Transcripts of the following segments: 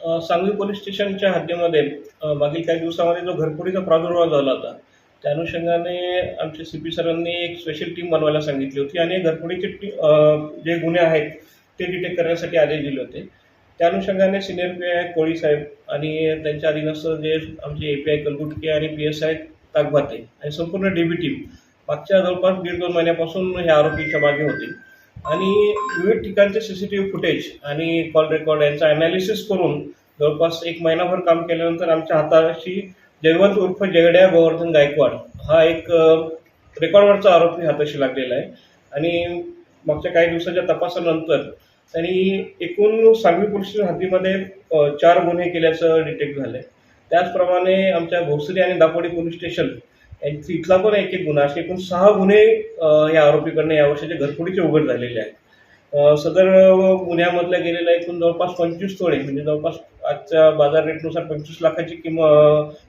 Sangli police स्टेशनच्या हद्दीमध्ये मागील काही दिवसामध्ये जो घरफोडीचा प्रादुर्भाव झाला होता त्या अनुषंगाने आमचे सी पी सरांनी एक स्पेशल टीम बनवायला सांगितली होती आणि घरफोडीचे टी जे गुन्हे आहेत ते डिटेक्ट करण्यासाठी आदेश दिले होते. त्या अनुषंगाने सिनियर पी आय कोळी साहेब आणि त्यांच्या अधीनस्थ जे आमचे ए पी आय कलगुटके आणि पी एस आय ताकभाते आणि संपूर्ण डी बी टीम मागच्या जवळपास दीड दोन महिन्यापासून हे आरोपीच्या मागे होते. आणि विविध ठिकाणचे C C T V footage आणि कॉल रेकॉर्ड यांचं ॲनालिसिस करून जवळपास एक महिनाभर काम केल्यानंतर आमच्या हाताशी जयवंत उर्फ जगड्या गोवर्धन गायकवाड हा एक रेकॉर्डवरचा आरोपी हाताशी लागलेला आहे. आणि मागच्या काही दिवसाच्या तपासानंतर त्यांनी एकूण सांगवी पोलीस हातीमध्ये हद्दीमध्ये चार गुन्हे केल्याचं डिटेक्ट झालं आहे त्याचप्रमाणे आमच्या भोसरी आणि दापोडी पोलीस स्टेशन यांची इथला पण एक एक गुन्हा असे एकूण सहा गुन्हे या आरोपीकडनं या वर्षाच्या घरफोडीचे उघड झालेले आहेत सदर गुन्ह्यामधल्या गेलेल्या एकूण जवळपास पंचवीस तोळे म्हणजे जवळपास आजच्या बाजार रेटनुसार पंचवीस लाखाची किंम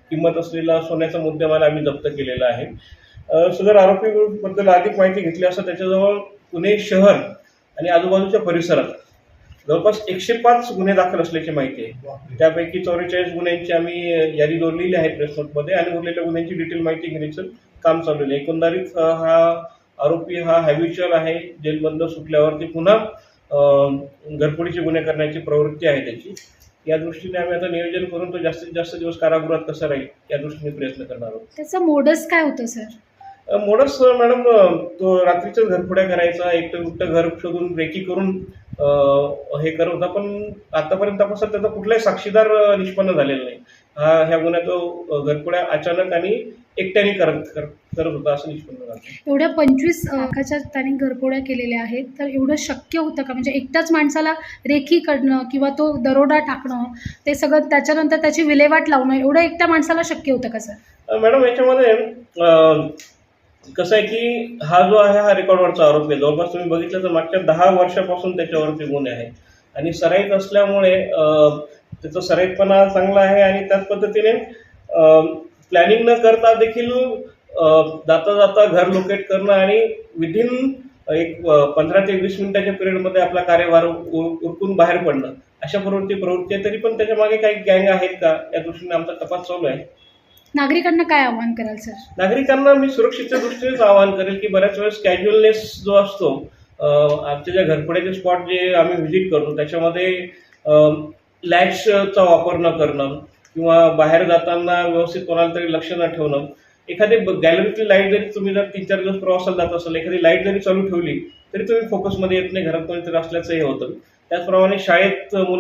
किंमत असलेला सोन्याचा मुद्देमाल आम्ही जप्त केलेला आहे. सदर आरोपीबद्दल अधिक माहिती घेतली असता त्याच्याजवळ पुणे शहर आणि आजूबाजूच्या परिसरात जवळपास एकशे पाच गुन्हे दाखल असल्याची माहिती आहे. त्यापैकी चौवेचाळीस गुन्ह्यांची आम्ही यादी जोडलेली आहे प्रेस नोटमध्ये आणि उरलेल्या गुन्ह्यांची डिटेल माहिती घेण्याचं काम चालू आहे. एकंदरीत हा आरोपी हा हॅबिच्युअल आहे जेलबंद सुटल्यावरती पुन्हा घरफोडीचे गुन्हे करण्याची प्रवृत्ती आहे त्याची. या दृष्टीने आम्ही आता नियोजन करून तो जास्तीत जास्त दिवस कारागृहात कसा राहील या दृष्टीने प्रयत्न करणार आहोत. त्याचं मोडस काय होतं सर मोडस मॅडम तो रात्रीच्याच घरफोड्या करायचा एकटं दुकटं घर शोधून रेकी करून हे करत होता पण आतापर्यंत तपासात त्याचा कुठलाही साक्षीदार निष्पन्न झालेला नाही. हा ह्या गुन्ह्यात तो अ, घरफोड्या अचानक आणि एकट्याने करत कर- करत होता असं निष्पन्न झालं. एवढ्या पंचवीस लाखाच्या त्याने घरपोड्या केलेल्या आहेत तर एवढं शक्य होतं का? म्हणजे एकट्याच माणसाला रेखी काढणं किंवा तो दरोडा टाकणं ते सगळं त्याच्यानंतर त्याची विल्हेवाट लावणं एवढं एकट्या माणसाला शक्य होतं का सर? मॅडम याच्यामध्ये कसं आहे की हा जो आहे हा रेकॉर्डवरचा आरोप आहे. जवळपास तुम्ही बघितलं तर मागच्या दहा वर्षापासून त्याच्यावरती गुन्हे आहेत आणि सराईत असल्यामुळे त्याचा सराईतपणा चांगला आहे आणि त्याच पद्धतीने प्लॅनिंग न करता देखील जाता जाता घर लोकेट करणं आणि विदिन एक पंधरा ते वीस मिनिटाच्या पिरियडमध्ये आपला कार्यभार उ- उरकून बाहेर पडणं. अशा प्रवृत्ती प्रवृत्ती आहे तरी पण त्याच्यामागे काही गँग आहेत का? या दृष्टीने आमचा तपास चालू आहे. नागरिकांना काय आव्हान कराल सर? नागरिकांना मी सुरक्षेच्या दृष्टीनेच आवाहन करेल की बऱ्याच वेळेस कॅज्युअलनेस जो असतो आमच्या ज्या घरपड्याचे स्पॉट जे आम्ही व्हिजिट करतो त्याच्यामध्ये लॅशचा वापर न करणं किंवा बाहेर जाताना व्यवस्थित कोणाला तरी लक्ष न ठेवणं. एखादी गॅलरीतली लाइट जरी तुम्ही जर तीन चार दिवस प्रवासाला जात असाल एखादी लाइट जरी चालू ठेवली तरी तुम्ही फोकसमध्ये येत नाही घरात कोणीतरी असल्याचं हे होतं. त्याचप्रमाणे शाळेत मुलं